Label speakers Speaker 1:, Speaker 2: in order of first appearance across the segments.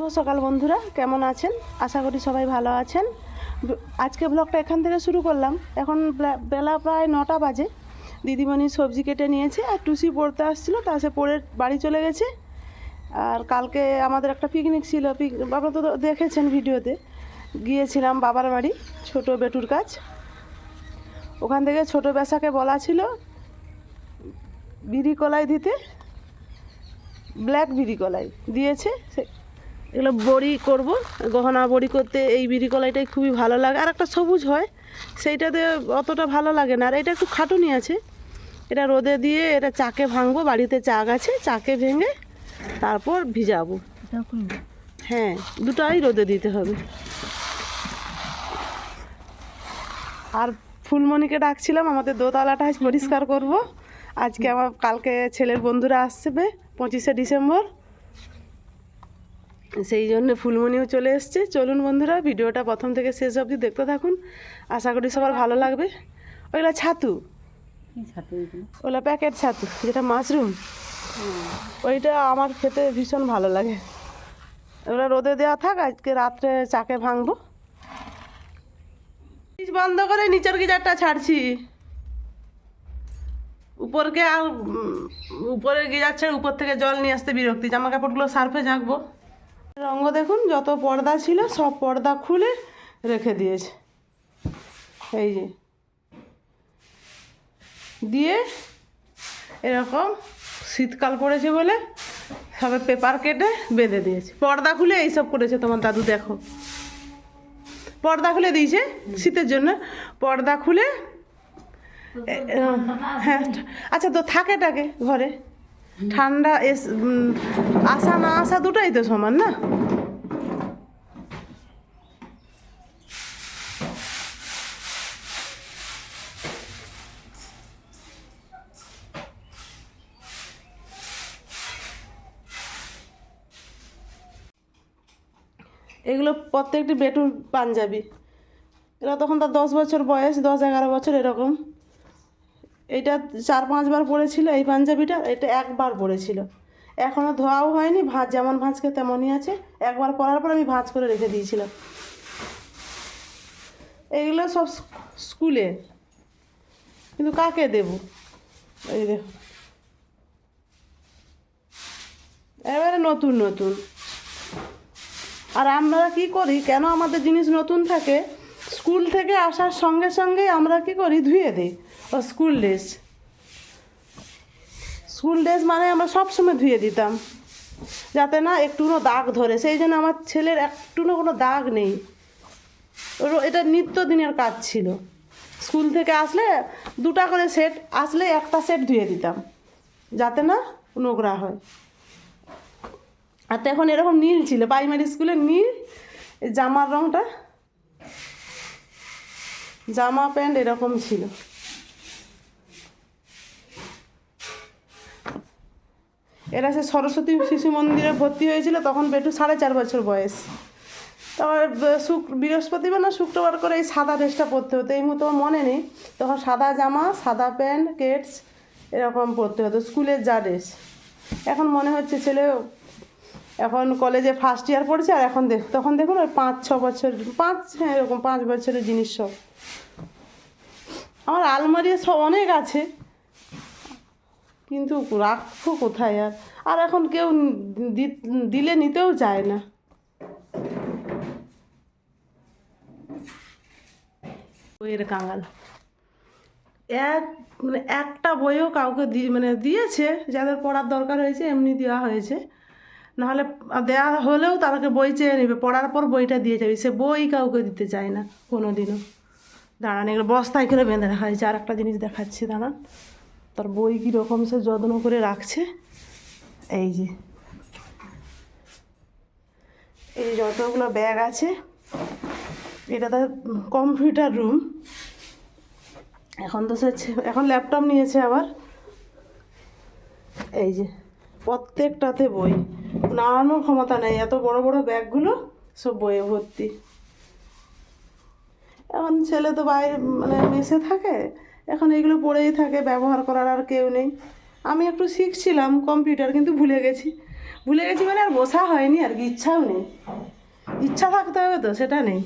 Speaker 1: শুভ সকাল বন্ধুরা, কেমন আছেন? আশা করি সবাই ভালো আছেন। আজকে ব্লগটা এখান থেকে শুরু করলাম। এখন বেলা প্রায় নটা বাজে। দিদিমণি সবজি কেটে নিয়েছে আর টুসি পড়তে আসছিল, তা সে পড়ে বাড়ি চলে গেছে। আর কালকে আমাদের একটা পিকনিক ছিল পিক আপনারা তো দেখেছেন ভিডিওতে। গিয়েছিলাম বাবার বাড়ি, ছোট বেটুর কাজ ওখান থেকে ছোট বেসাকে বলা ছিল, বিড়ি কলাই দিতে। ব্ল্যাক বিড়ি কলাই দিয়েছে এগুলো বড়ি করব গহনা বড়ি করতে এই বিড়ি কলাইটাই খুবই ভালো লাগে। আর একটা সবুজ হয় সেইটাতে অতটা ভালো লাগে না। আর এটা একটু খাটুনি আছে। এটা রোদে দিয়ে এটা চাকে ভাঙবো বাড়িতে চাক আছে চাকে ভেঙে তারপর ভিজাবো। হ্যাঁ দুটাই রোদে দিতে হবে। আর ফুলমণিকে ডাকছিলাম আমাদের দোতলাটা আজ পরিষ্কার করব। আজকে আমার কালকে ছেলের বন্ধুরা আসবে পঁচিশে ডিসেম্বর। সেই জন্য ফুলমণিও চলে এসছে। চলুন বন্ধুরা ভিডিওটা প্রথম থেকে শেষ অবধি দেখতে থাকুন। আশা করি সবার ভালো লাগবে। ওইগুলো ছাতু। ওগুলো প্যাকেট ছাতু যেটা মাশরুম। ওইটা আমার খেতে ভীষণ ভালো লাগে। ওগুলো রোদে দেওয়া থাক আজকে রাত্রে চাকে ভাঙবো। বন্ধ করে নিচের গিজারটা ছাড়ছি। উপরকে আর উপরের গিজার ছেড়ে উপর থেকে জল নিয়ে আসতে বিরক্তি। জামা কাপড়গুলো সার্ফে ঝাঁকবো। রঙ্গ দেখুন, যত পর্দা ছিল সব পর্দা খুলে রেখে দিয়েছে। এই যে। দিয়ে এরকম শীতকাল পড়েছে বলে সবে পেপার কেটে বেঁধে দিয়েছে। পর্দা খুলে এইসব করেছে তোমার দাদু, দেখো। পর্দা খুলে দিয়েছে শীতের জন্য। পর্দা খুলে হ্যাঁ আচ্ছা তো থাকে টাকে ঘরে। ঠান্ডা এস আসা না আসা দুটোই তো সমান না? এগুলো প্রত্যেকটি বেটুর পাঞ্জাবি। এরা তখন তার দশ বছর বয়স, দশ এগারো বছর এরকম। এইটা চার পাঁচবার পড়েছিল এই পাঞ্জাবিটা, এটা একবার পড়েছিল। এখনও ধোয়াও হয়নি, ভাঁজ যেমন ভাঁজকে তেমনই আছে। একবার পরার পর আমি ভাঁজ করে রেখে দিয়েছিলাম। এইগুলো সব স্ক- স্কুলে। কিন্তু কাকে দেব? এই দেখো। এবারে নতুন নতুন। আর আমরা কি করি? কেন আমাদের জিনিস নতুন থাকে? স্কুল থেকে আসার সঙ্গে সঙ্গে আমরা কি করি? ধুয়ে দিই। ও স্কুল ড্রেস স্কুল ড্রেস মানে আমরা সবসময় ধুয়ে দিতাম। যাতে না একটুও দাগ ধরে। সেই জন্য আমার ছেলের একটুও কোনো দাগ নেই। এটা নিত্যদিনের কাজ ছিল। স্কুল থেকে আসলে দুটা করে সেট আসলে একটা সেট ধুয়ে দিতাম। যাতে না নোংরা হয়। আর তখন এরকম নীল ছিল। প্রাইমারি স্কুলে নীল জামার রঙটা জামা প্যান্ট এরকম ছিল। এরা সে সরস্বতী শিশু মন্দিরে ভর্তি হয়েছিল, তখন বেটু সাড়ে চার বছর বয়স। তারপর শুক বৃহস্পতিবার না শুক্রবার করে এই সাদা ড্রেসটা পরতে হতো। এই মুহূর্তে মনে নেই। তখন সাদা জামা, সাদা প্যান্ট কেটস এরকম পরতে হতো। স্কুলের যা ড্রেস। এখন মনে হচ্ছে ছেলে এখন কলেজে ফার্স্ট ইয়ার পড়ছে আর এখন দেখ তখন দেখুন ওই পাঁচ, ছ বছর, পাঁচ হ্যাঁ এরকম পাঁচ বছরের জিনিস সব। আমার আলমারি সব অনেক আছে। কিন্তু রাখব কোথায় আর? আর এখন কেউ দিলে নিতেও চায় না। বইয়ের কাঙাল। এক মানে একটা বইও কাউকে দি মানে দিয়েছে, যাদের পড়ার দরকার হয়েছে, এমনি দেওয়া হয়েছে। নাহলে দেওয়া হলেও তাদেরকে বই চেয়ে নেবে, পড়ার পর বইটা দিয়ে যাবে। সে বই কাউকে দিতে চায় না কোনো দিনও দাঁড়ান, এগুলো বস্তায় করে বেঁধে রাখা হয়েছে। আর একটা জিনিস দেখাচ্ছি, দাঁড়ান। তার বই কীরকম সে যত্ন করে রাখছে? এই যে। এই যতগুলো ব্যাগ আছে, এটা তার কম্পিউটার রুম। এখন তো সে এখন ল্যাপটপ নিয়েছে আবার। এই যে, প্রত্যেকটাতে বই। নাড়ানোর ক্ষমতা নেই, এত বড় বড় ব্যাগগুলো সব বইয়ে ভর্তি। এখন ছেলে তো বাইরে মানে মেসে থাকে এখন এগুলো পড়েই থাকে, ব্যবহার করার আর কেউ নেই। আমি একটু শিখছিলাম কম্পিউটার, কিন্তু ভুলে গেছি। ভুলে গেছি মানে আর বসা হয়নি, আর কি ইচ্ছাও নেই। ইচ্ছা থাকতে হবে তো, সেটা নেই।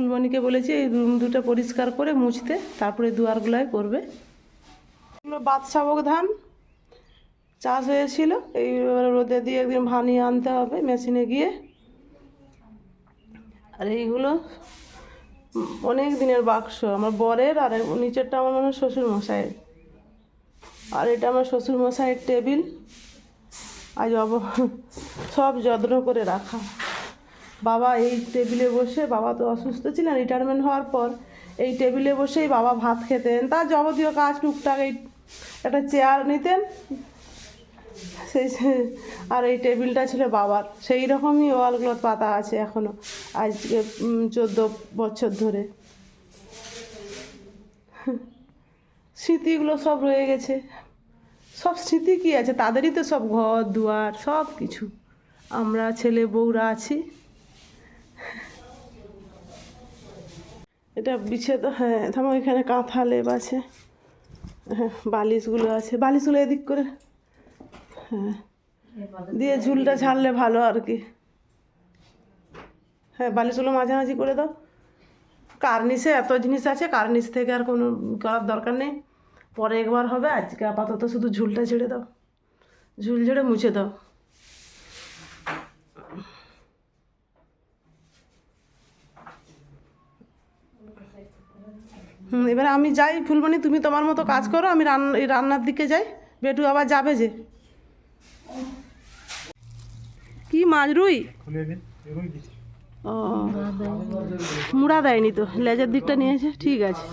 Speaker 1: ফুলমণিকে বলেছি, এই রুম দুটো পরিষ্কার করে মুছতে, তারপরে দুয়ারগুলোয় করবে। এগুলো বাদশাবক ধান। চাষ হয়েছিল, এই রোদে দিয়ে একদিন ভানিয়ে আনতে হবে মেশিনে গিয়ে। আর এইগুলো অনেক দিনের বাক্স, আমার বরের আর নিচেরটা আমার মনে হয় শ্বশুর মশাইয়ের আর এটা আমার শ্বশুর মশাইয়ের টেবিল। আজ অব সব যত্ন করে রাখা। বাবা এই টেবিলে বসে বাবা তো অসুস্থ ছিলেন রিটায়ারমেন্ট হওয়ার পর এই টেবিলে বসেই বাবা ভাত খেতেন। তার যাবতীয় কাজ টুকটাক এই একটা চেয়ার নিতেন। সেই আর এই টেবিলটা ছিল বাবার। সেই রকমই ওয়ালগুলো পাতা আছে এখনও, আজকে চোদ্দ বছর ধরে। স্মৃতিগুলো সব রয়ে গেছে। সব স্মৃতি কি আছে? তাদেরই তো সব ঘর, দুয়ার, সব কিছু। আমরা ছেলে বউরা আছি। এটা বিছে হ্যাঁ থামো, এখানে কাঁথা লেপ আছে হ্যাঁ বালিশগুলো আছে। বালিশগুলো এদিক করে হ্যাঁ দিয়ে ঝুলটা ঝাড়লে ভালো আর কি। হ্যাঁ বালিশগুলো মাঝামাঝি করে দাও। কার্নিসে এত জিনিস আছে কার্নিস থেকে আর কোনো করার দরকার নেই। পরে একবার হবে, আজকে আপাতত শুধু ঝুলটা ঝেড়ে দাও। ঝুল ঝেড়ে মুছে দাও। হুম এবার আমি যাই ফুলমণি তুমি তোমার মতো কাজ করো আমি রান্না রান্নার দিকে যাই। বেটু আবার যাবে যে। কি মাছ রুই? ও মুড়া দেয়নি তো লেজের দিকটা নিয়েছে ঠিক আছে।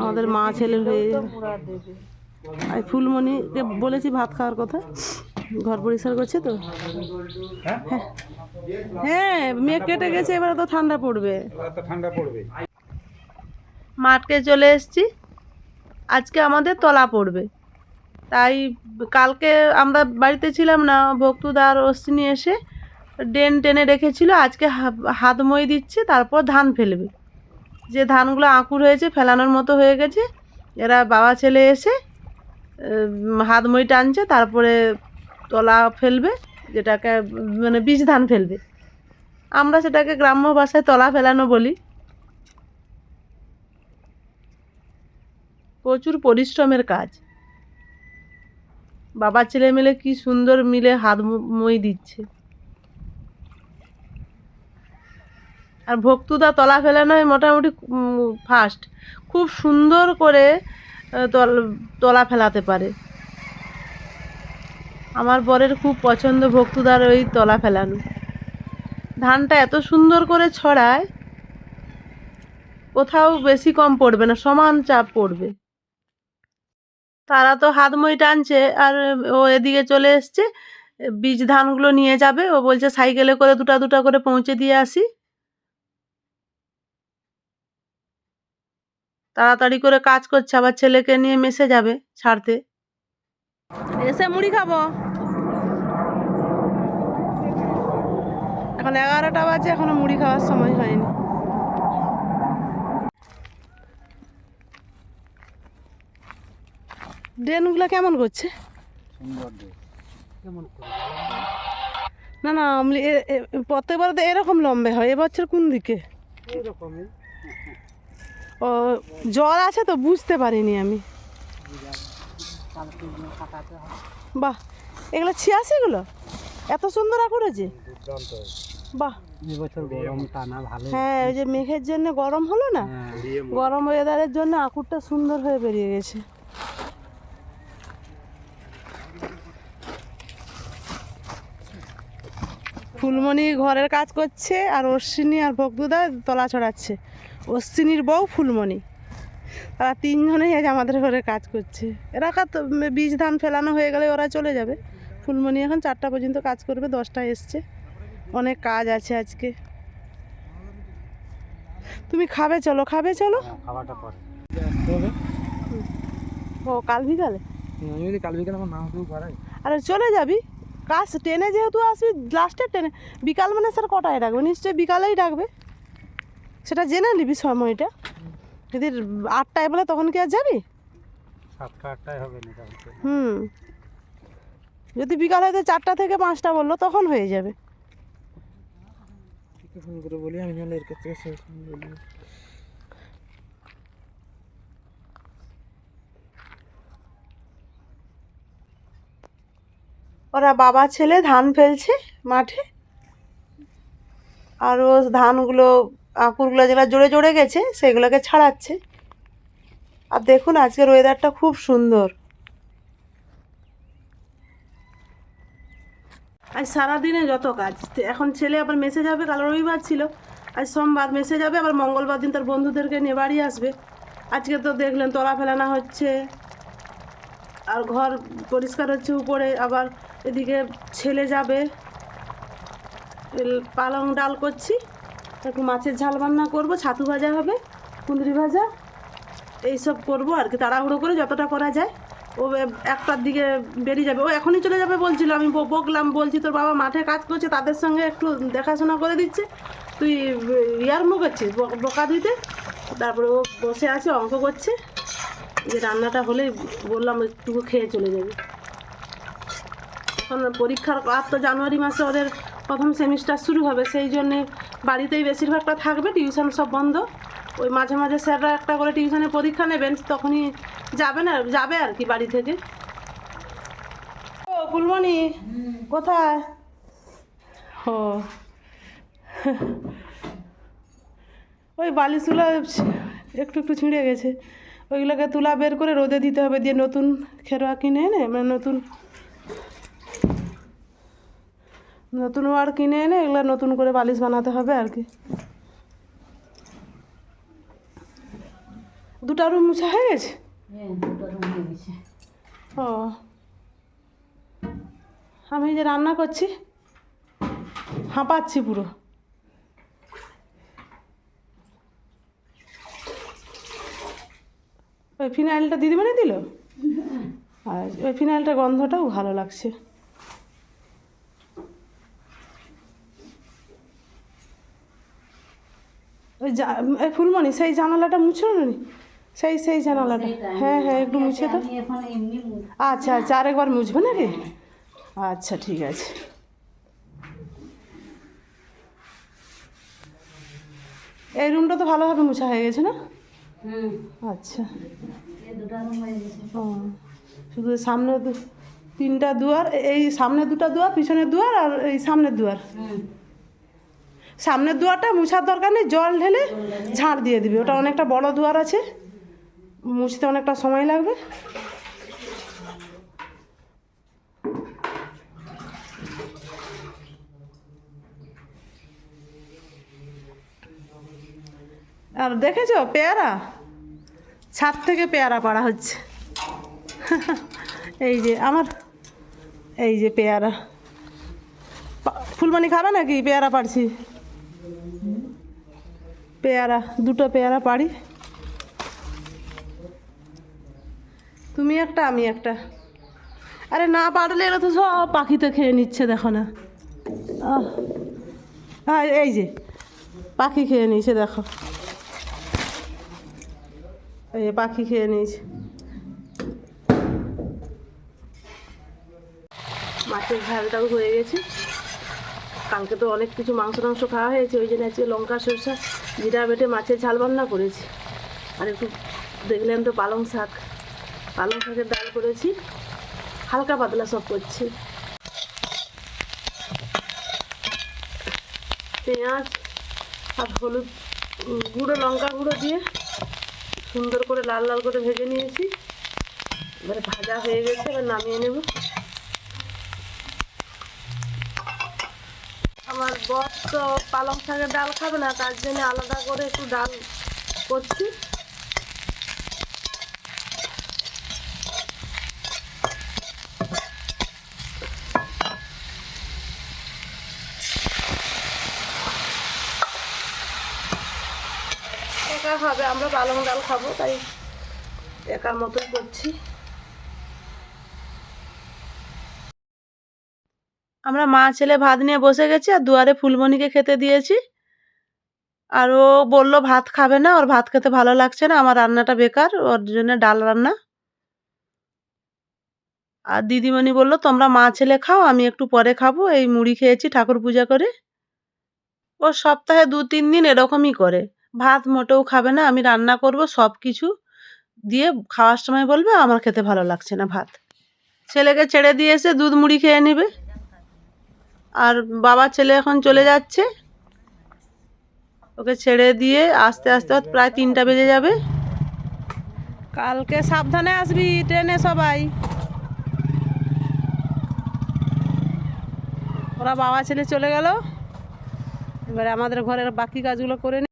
Speaker 1: আমাদের মা ছেলের হয়ে আর ফুলমণিকে বলেছি ভাত খাওয়ার কথা ঘর পরিষ্কার করছে তো?
Speaker 2: হ্যাঁ?
Speaker 1: হ্যাঁ মেঘ কেটে গেছে এবারে তো ঠান্ডা পড়বে।
Speaker 2: তো ঠান্ডা পড়বে।
Speaker 1: মাঠকে চলে এসেছি। আজকে আমাদের তলা পড়বে। তাই কালকে আমরা বাড়িতে ছিলাম না ভক্তুদার অশ্বিনী এসে ডেন টেনে রেখেছিল। আজকে হাত মই দিচ্ছে, তারপর ধান ফেলবে। যে ধানগুলো আঁকুর হয়েছে, ফেলানোর মতো হয়ে গেছে, এরা বাবা ছেলে এসে হাত মই টানছে, তারপরে তলা ফেলবে, যেটাকে মানে বীজ ধান ফেলবে। আমরা সেটাকে গ্রাম্য ভাষায় তলা ফেলানো বলি। প্রচুর পরিশ্রমের কাজ। বাবা, ছেলে মিলে কি সুন্দর মিলে হাত মই দিচ্ছে। আর ভক্তুদা তলা ফেলানোয় মোটামুটি ফার্স্ট খুব সুন্দর করে তলা ফেলাতে পারে। আমার বরের খুব পছন্দ ভক্তুদার ওই তলা ফেলানো। ধানটা এত সুন্দর করে ছড়ায়, কোথাও বেশি কম পড়বে না, সমান চাপ পড়বে। তারা তো হাত মই টানছে আর ও এদিকে চলে এসছে। বীজ ধানগুলো নিয়ে যাবে। ও বলছে, সাইকেলে করে দুটা দুটা করে পৌঁছে দিয়ে আসি। তাড়াতাড়ি করে কাজ করছে, আবার ছেলেকে নিয়ে মেসে যাবে ছাড়তে। এসে মুড়ি খাব। এখন এগারোটা বাজে, এখনও মুড়ি খাওয়ার সময় হয়নি। ড্রেনগুলো কেমন করছে?
Speaker 2: সুন্দর দেশ কেমন
Speaker 1: না না আমলি প্রত্যেকবার তো এরকম লম্বে হয় এবছর কোন দিকে? ও জল আছে তো বুঝতে পারিনি আমি। বাহ এগুলো ছিয়াশি এগুলো? এত সুন্দর করেছে বাহ।
Speaker 2: গরম টানা ভালো।
Speaker 1: হ্যাঁ ওই যে মেঘের জন্য গরম হলো না? গরম ওয়েদারের জন্য আকুরটা সুন্দর হয়ে বেরিয়ে গেছে। ফুলমণি ঘরের কাজ করছে আর অশ্বিনী আর ভক্তুদা তলা ছড়াচ্ছে অশ্বিনীর বউ ফুলমণি। তারা তিনজনেই আজ আমাদের ঘরে কাজ করছে। এরা বীজ ধান ফেলানো হয়ে গেলে ওরা চলে যাবে। ফুলমণি এখন চারটা পর্যন্ত কাজ করবে দশটায় এসছে। অনেক কাজ আছে আজকে। তুমি খাবে চলো খাবে চলো।
Speaker 2: হবে
Speaker 1: ও কাল বিকালে
Speaker 2: আমি কাল বিকেল আমার নাম শুরু
Speaker 1: আরে চলে যাবি। কাজ ট্রেনে যেহেতু আসবি লাস্টের ট্রেনে বিকাল মানে স্যার কটায় ডাকবে? নিশ্চয়ই বিকালেই ডাকবে। সেটা জেনে নিবি সময়টা। যদি আটটায় বলে তখন কি আর যাবি?
Speaker 2: সাতটা আটটায় হবে
Speaker 1: হুম। যদি বিকাল হয়তো চারটা থেকে পাঁচটা বলল তখন হয়ে যাবে।
Speaker 2: ফোন করে বলি আমি নাহলে এর কাছে সে
Speaker 1: ওরা বাবা ছেলে ধান ফেলছে মাঠে। আর ও ধানগুলো, আঁকুরগুলো যেগুলো জোরে জোরে গেছে, সেগুলোকে ছাড়াচ্ছে। আর দেখুন আজকের ওয়েদারটা খুব সুন্দর। আজ সারাদিনে যত কাজ, এখন ছেলে আবার মেসে যাবে কাল রবিবার ছিল। আজ সোমবার মেসে যাবে আবার মঙ্গলবার দিন তার বন্ধুদেরকে নিয়ে বাড়ি আসবে। আজকে তো দেখলেন তলা ফেলানো হচ্ছে। আর ঘর পরিষ্কার হচ্ছে, উপরে আবার এদিকে ছেলে যাবে। পালং ডাল করছি। একটু মাছের ঝাল রান্না করব, ছাতু ভাজা হবে, কুঁদরি ভাজা। এইসব করব আর কি, তাড়াহুড়ো করে যতটা করা যায়। ও একটার দিকে বেরিয়ে যাবে। ও এখনই চলে যাবে বলছিল, আমি বকলাম, বলছি তোর বাবা মাঠে কাজ করছে, তাদের সঙ্গে একটু দেখাশোনা করে দিচ্ছে। তুই, ইয়ার মুখ করছিস বকা দিতে তারপরে ও বসে আছে, অঙ্ক করছে। যে রান্নাটা হলে বললাম একটু খেয়ে চলে যাবে। এখন পরীক্ষার আর তো জানুয়ারি মাসে ওদের প্রথম সেমিস্টার শুরু হবে, সেই জন্যে বাড়িতেই বেশিরভাগটা থাকবে টিউশন সব বন্ধ। ওই মাঝে মাঝে স্যাররা একটা করে টিউশনে পরীক্ষা নেবেন, তখনই যাবে না, যাবে আর কি বাড়ি থেকে। ও, ফুলমণি, কোথায়? ও। ওই বালিশগুলো একটু একটু ছিঁড়ে গেছে। ওইগুলোকে তুলা বের করে রোদে দিতে হবে দিয়ে নতুন খেরোয়া কিনে এনে মানে নতুন নতুন ওয়ার কিনে এনে এগুলো নতুন করে বালিশ বানাতে হবে আর কি। দুটা রুম মুছা হয়ে গেছে। ও। আমি যে রান্না করছি হাঁপাচ্ছি পুরো। ওই ফিনাইলটা দিদিমণি দিল? আর ওই ফিনাইলটার গন্ধটাও ভালো লাগছে। ওই ফুলমণি সেই জানালাটা মুছো না? নি? সেই সেই জানালাটা। হ্যাঁ হ্যাঁ একটু মুছে তো আচ্ছা আচ্ছা আরেকবার মুছবে নাকি? আচ্ছা ঠিক আছে। এই রুমটা তো ভালোভাবে মুছা হয়ে গেছে না? আচ্ছা। ও শুধু সামনে তিনটা দুয়ার এই সামনে দুটো দুয়ার পিছনের দুয়ার আর এই সামনের দুয়ার। সামনের দুয়ারটা মুছার দরকার নেই জল ঢেলে ঝাড় দিয়ে দিবি। ওটা অনেকটা বড় দুয়ার আছে মুছতে অনেকটা সময় লাগবে। আর দেখেছ, পেয়ারা? ছাদ থেকে পেয়ারা পাড়া হচ্ছে। এই যে আমার, এই যে পেয়ারা। ফুলমণি খাবে নাকি? পেয়ারা পাড়ছি। পেয়ারা, দুটো পেয়ারা পাড়ি। তুমি একটা, আমি একটা। আরে না পারলে এরা তো সব পাখিতে খেয়ে নিচ্ছে, দেখো না। এই যে, পাখি খেয়ে নিচ্ছে দেখো। এই পাখি খেয়ে নিয়েছে। মাছের ঝালটাও হয়ে গেছে। কালকে তো অনেক কিছু মাংস টাংস খাওয়া হয়েছে, ওই জন্য আজকে লঙ্কা, সরষা, জিরা বেটে মাছের ঝাল রান্না করেছি। আর একটু দেখলেন তো পালং শাক। পালং শাকের ডাল করেছি, হালকা পাতলা সব করছি। পেঁয়াজ আর হলুদ গুঁড়ো, লঙ্কা গুঁড়ো দিয়ে সুন্দর করে লাল লাল করে ভেজে নিয়েছি। এবারে ভাজা হয়ে গেছে, এবার নামিয়ে নেব। আমার বস তো পালং শাকের ডাল খাবে না, তার জন্য আলাদা করে একটু ডাল করছি। একা হবে, আমরা পালং ডাল খাব, তাই একার মতোই করছি। আমরা মা ছেলে ভাত নিয়ে বসে গেছি, আর দুয়ারে ফুলমণিকে খেতে দিয়েছি। আর ও বলল, ভাত খাবে না, ওর ভাত খেতে ভালো লাগছে না, আমার রান্নাটা বেকার, ওর জন্য ডাল রান্না। আর দিদিমণি বলল, তোমরা মা ছেলে খাও, আমি একটু পরে খাব, এই মুড়ি খেয়েছি, ঠাকুর পূজা করে। ও সপ্তাহে দু তিন দিন এরকমই করে। ভাত মোটেও খাবে না, আমি রান্না করব সব কিছু দিয়ে খাওয়ার সময় বলবে আমার খেতে ভালো লাগছে না ভাত। ছেলেকে ছেড়ে দিয়ে এসে দুধ মুড়ি খেয়ে নেবে। আর বাবা ছেলে এখন চলে যাচ্ছে। ওকে ছেড়ে দিয়ে আস্তে আস্তে প্রায় তিনটা বেজে যাবে। কালকে সাবধানে আসবি ট্রেনে সবাই। ওরা বাবা ছেলে চলে গেল। এবারে আমাদের ঘরের বাকি কাজগুলো করে